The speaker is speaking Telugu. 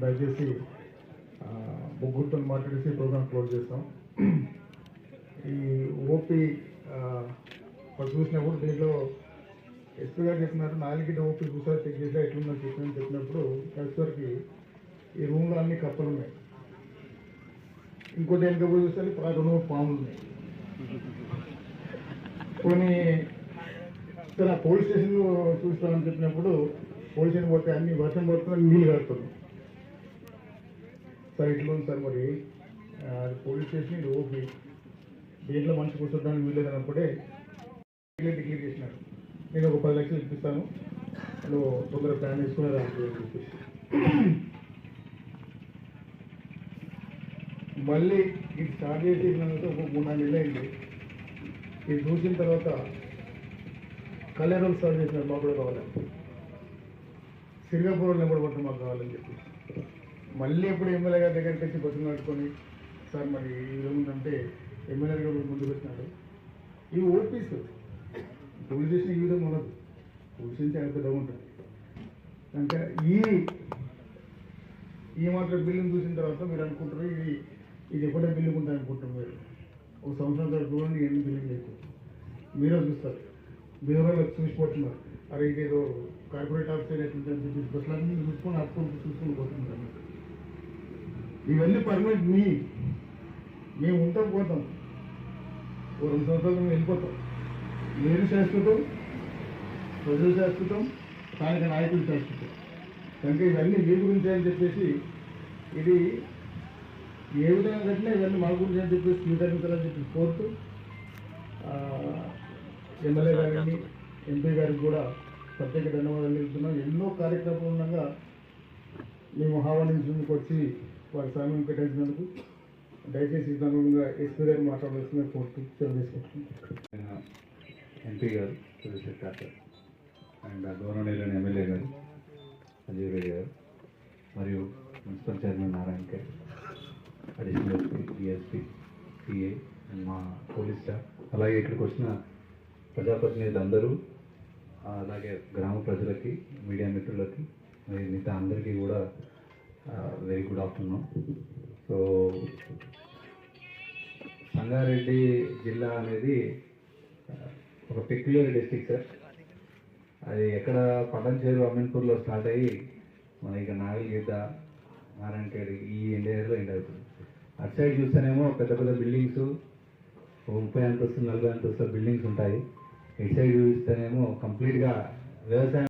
దయచేసి ముగ్గురితో మాట్లాడేసి ప్రోగ్రామ్ క్లోజ్ చేస్తాం. ఈ ఓపీ చూసినప్పుడు దీంట్లో ఎస్పీ గారు చెప్పినారు నాలుగింటి ఓపీ చూసారు చెక్ చేసా ఎట్లుందో చెప్పిన చెప్పినప్పుడు కలిసేసరికి ఈ రూమ్లో అన్ని కప్పలు ఉన్నాయి. ఇంకోటి వెనక పోయి చూస్తే రెండు పాములు ఉన్నాయి. కొన్ని సరే ఆ పోలీస్ స్టేషన్ చూస్తామని చెప్పినప్పుడు పోలీస్ స్టేషన్ పోతే అన్ని వర్షం పడుతున్నా నీళ్ళు కడుతున్నాం సార్ ఇట్లా ఉంది సార్ మరి. పోలీస్ స్టేషన్ ఇది ఓపీ దీంట్లో మనిషి కూర్చోడానికి వీలేదు అన్నప్పుడే డిక్లేర్ చేసినారు. నేను ఒక పది లక్షలు ఇప్పిస్తాను. నువ్వు తొందరగా ప్లాన్ వేసుకునే రాదు మళ్ళీ ఇది స్టార్ట్ చేసి ఒక మూడు నాలుగు నెలలు అయింది. ఇది చూసిన తర్వాత కళ్యాణం స్టార్ట్ చేసినారు మాకు కూడా కావాలని సింగపూర్ నెంబర్ పట్టు మాకు కావాలని చెప్పి. మళ్ళీ ఎప్పుడు ఎమ్మెల్యే గారి దగ్గరికి వచ్చి బతులు నాటుకొని సార్ మరి ఏముందంటే ఎమ్మెల్యే గారు ముందుకు వచ్చినాడు ఈ ఓపీస్ పోలీస్ స్టేషన్ ఈ విధంగా ఉండదు. పోలీస్ స్టేషన్ చాలా పెద్దగా ఉంటుంది. అంటే ఈ ఈ మాత్రం బిల్డింగ్ చూసిన తర్వాత మీరు అనుకుంటారు ఇది ఇది ఎప్పుడే బిల్డింగ్ ఉంటుంది అనుకుంటారు మీరు. ఒక సంవత్సరం తర్వాత చూడండి ఎన్ని బిల్డింగ్ లేదు మీరే చూస్తారు. మీరు చూసిపోతున్నారు అరే ఇదేదో కార్పొరేట్ ఆఫీసర్ ఎట్లుంటుంది చెప్పేసి బస్సులు అన్నీ చూసుకొని అప్పుకొని చూసుకొని పోతుంటారు ఇవన్నీ పర్మనెంట్ మీ. మేము ఉంటాం పోతాం. ఓ రెండు సంవత్సరాలు మేము వెళ్ళిపోతాం. మీరు శాశ్వతం ప్రజలు శాశ్వతం స్థానిక నాయకులు శాశ్వతం. కనుక ఇవన్నీ మీ గురించి అని చెప్పేసి ఇది ఏ విధంగా కట్టినా ఇవన్నీ మా గురించి అని చెప్పేసి స్వీకరించాలని చెప్పి కోరుతూ ఎమ్మెల్యే గారిని ఎంపీ గారికి కూడా ప్రత్యేక ధన్యవాదాలు తెలుపుతున్నాం. ఎన్నో కార్యక్రమాలు ఉండగా మేము ఆహ్వానించేందుకు వచ్చి వారి సమయం కేటాయించినందుకు దయచేసి ఈ సందర్భంగా ఎస్పీ గారు మాట్లాడవలసిన కోరుతూ సెలవు తీసుకుంటున్నాం ఎంపీ గారు చంద్రశేఖర్ గారు అండ్ గవర్నర్ ఎమ్మెల్యే గారు సంజయ్ రెడ్డి గారు మరియు municipal chairman Narayana garu additional SP DSP CA and మా పోలీస్ స్టాఫ్ అలాగే ఇక్కడికి వచ్చిన ప్రజాప్రతినిధులందరూ అలాగే గ్రామ ప్రజలకి మీడియా మిత్రులకి మరి మిగతా అందరికీ కూడా very good afternoon. So Sangareddy జిల్లా అనేది ఒక పెక్యులర్ డిస్టిక్ సార్ అది ఎక్కడ పటంచేరు అమీన్పూర్లో స్టార్ట్ అయ్యి మన ఇక నాగల్గీత నారాయణఖేడ్ ఈ ఏరియాలో ఎండ్ అవుతుంది. అటు సైడ్ చూస్తేనేమో పెద్ద పెద్ద బిల్డింగ్స్ ముప్పై అంతస్తులు నలభై అంతస్తుల బిల్డింగ్స్ ఉంటాయి. ఇటు సైడ్ చూస్తేనేమో కంప్లీట్గా వ్యవసాయం